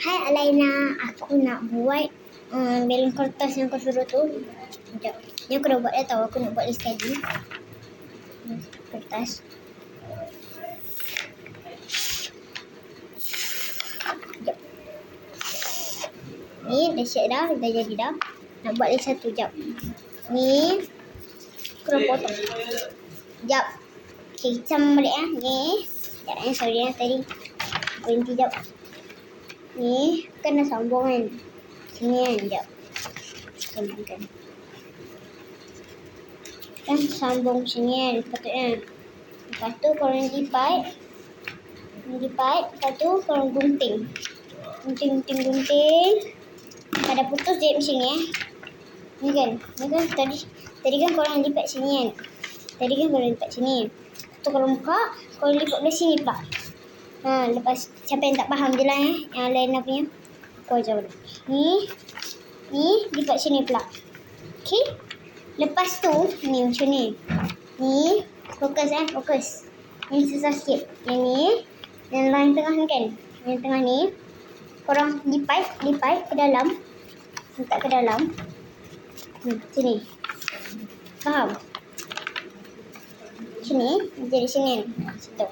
Hai Alaina, aku nak buat um, balon kertas yang kau suruh tu. Sekejap. Ni aku dah buat dah tahu. Aku nak buat sekali. Hmm, Kertas. Ni dah siap dah. Dah jadi dah. Nak buat lagi satu. Sekejap. Ni. Aku dah potong. Sekejap. Okay, kita balik eh. Ni. Sekejap eh. Sorry eh tadi. Berhenti sekejap. Ni kena sambung kan. Sini kan. Sekejap. Sambungkan. Kan sambung sini kan. Patutnya. Lepas tu korang lipat. Lipat. Lepas tu korang gunting. Gunting, gunting, gunting. Ada putus jahit macam ni eh. Ni kan. Ni kan tadi. Tadi kan korang lipat sini kan. Tadi kan korang lipat sini. Tu korang buka. Korang lipat dari sini pula. Ha, lepas siapa yang tak faham je lah eh. Yang lain punya. Aku ajar dulu. Ni. Ni lipat sini pula. Okay. Lepas tu. Ni macam ni. Ni. Fokus eh. Fokus. Ni susah sikit. Yang ni. Yang lain tengah ni kan. Yang tengah ni. Korang lipat. Lipat ke dalam. Letak ke dalam. Hmm, sini. Faham? Sini. Jadi sini. Situ.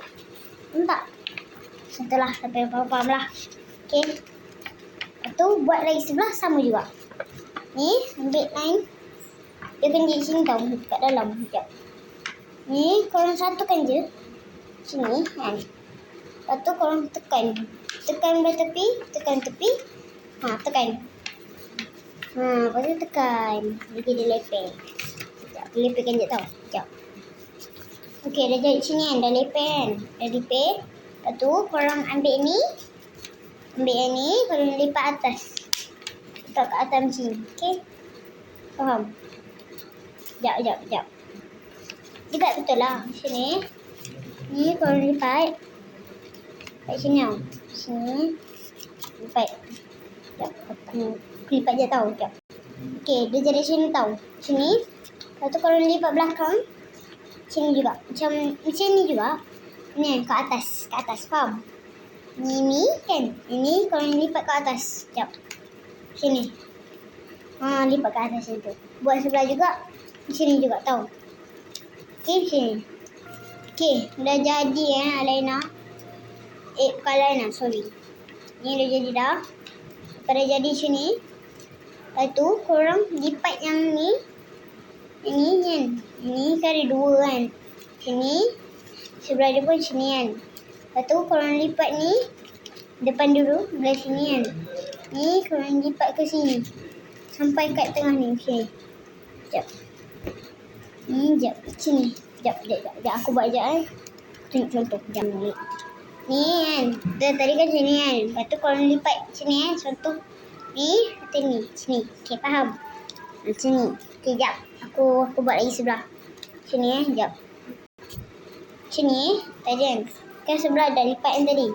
Setelah sampai faham-faham lah. Okay. Lepas tu buat lagi sebelah sama juga. Ni ambil line. Dia kena di sini tau. Kat dalam. Sekejap. Ni korang satukan je. Sini kan. Lepas tu korang tekan. Tekan belah tepi. Tekan tepi. Ha tekan. Ha lepas tu tekan. Jadi dia lepek. Sekejap. Lepekkan je tau. Sekejap. Okey dah jadi sini kan. Dah lepek kan. Dah lepek. Lepas tu korang ambil ni. Ambil yang ni. Korang lipat atas. Letak kat atas macam ni. Okey. Faham? Sekejap, sekejap, sekejap. Lipat betul lah. Sini. Ni korang lipat. Kat sini tau. Sini. Lipat. Sekejap. Aku, aku lipat je tau. Sekejap. Okey. Dia jadi sini tau. Sini. Lepas tu korang lipat belakang. Sini juga. Macam macam ni juga. Ni ke atas. Ke atas. Faham? Ni ni kan. Ini korang lipat ke atas. Sekejap. Sini. Ha, lipat ke atas situ. Buat sebelah juga. Sini juga tau. Okey, sini. Okey, dah jadi eh Alaina. Eh, bukan Alaina, sorry. Ni dah jadi dah. Lepas dah jadi sini. Lepas tu, korang lipat yang ni. Yang ni kan. Ini kan ada dua kan. Sini. Sebelah dia pun sini kan. Lepas tu, korang lipat ni. Depan dulu. Belah sini kan. Ni korang lipat ke sini. Sampai kat tengah ni. Sini. Sekejap. Ni sekejap. Sini. Sekejap. Sekejap. Sekejap. Aku buat sekejap eh. Tunjuk contoh. Sekejap ni. Ni kan. Dah, tadi kan sini kan. Lepas tu korang lipat sini eh. Contoh. Ni. Atau ni. Sini. Okay. Faham? Macam ni. Okay. Sekejap. Aku, aku buat lagi sebelah. Sini eh. Sekejap. Sini. Tadi kan. Kan sebelah dah lipat yang tadi.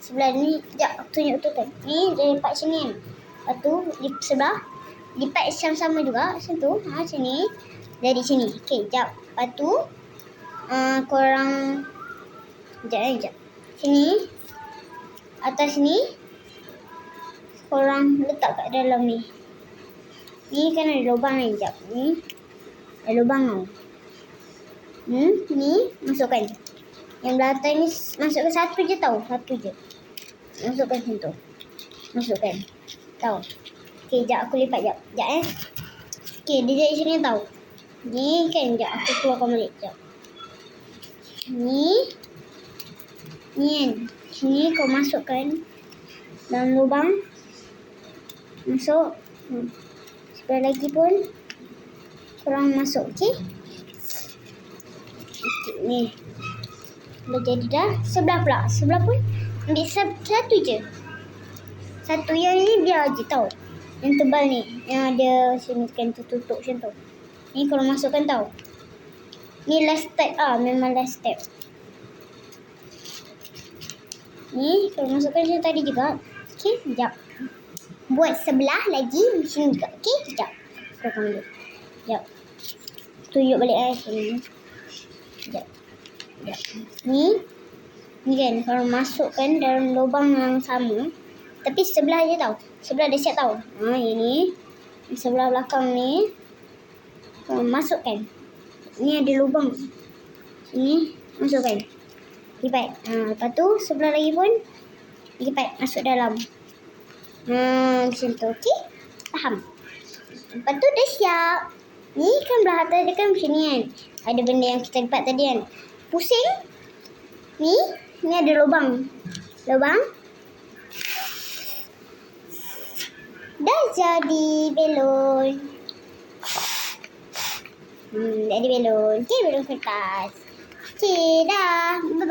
Sebelah ni. Sekejap. Aku tunjuk tu kan. Ni dah lipat sini kan. Lepas tu. Lip, sebelah. Lipat sama-sama juga. Macam tu. Ha, sini. Dari sini. Okay. Sekejap. Lepas tu. Uh, korang. Sekejap eh. Sekejap. Sini. Atas ni. Korang letak kat dalam ni. Ni kan ada lubang ni. Sekejap. Ni. Ada lubang tau. Hmm. Ni. Masukkan. Yang belah atas ni. Masukkan satu je tau. Satu je. Masukkan situ. Masukkan. Tahu. Okay. Sekejap. Aku lipat sekejap. Sekejap eh. Okay. Dia jadi sini tau. Ni kan. Sekejap. Aku keluarkan balik. Sekejap. Ni. Ni kan. Sini kau masukkan. Dalam lubang. Masuk. Hmm. Sebelah lagi pun. Korang masuk. Okay. Okay. Ni. Dah jadi dah. Sebelah pula. Sebelah pun. Ambil satu je. Satu yang ni biar je tau. Yang tebal ni. Yang ada sini kan tutup macam tu. Ni korang masukkan tau. Ni last step ah. Memang last step. Ni korang masukkan macam tadi juga. Okay. Sekejap. Buat sebelah lagi macam juga. Okay. Sekejap. Korang dulu. Sekejap. Tunjuk balik eh. Sini. Sekejap. Sekejap. Ni. Ni kan. Korang masukkan dalam lubang yang sama. Tapi sebelah je tau. Sebelah dia siap tau. Ha, ini. Sebelah belakang ni. Ha, masukkan. Ni ada lubang. Sini. Masukkan. Lipat. Ha, lepas tu sebelah lagi pun. Lipat. Masuk dalam. Ha, macam tu. Okey? Faham? Lepas tu dah siap. Ni kan belah atas dia kan macam ni kan. Ada benda yang kita lipat tadi kan. Pusing. Ni. Ni ada lubang. Lubang. Dah jadi belon. Hmm, jadi belon. Okey, belon kertas. Okey, dah. Bye-bye.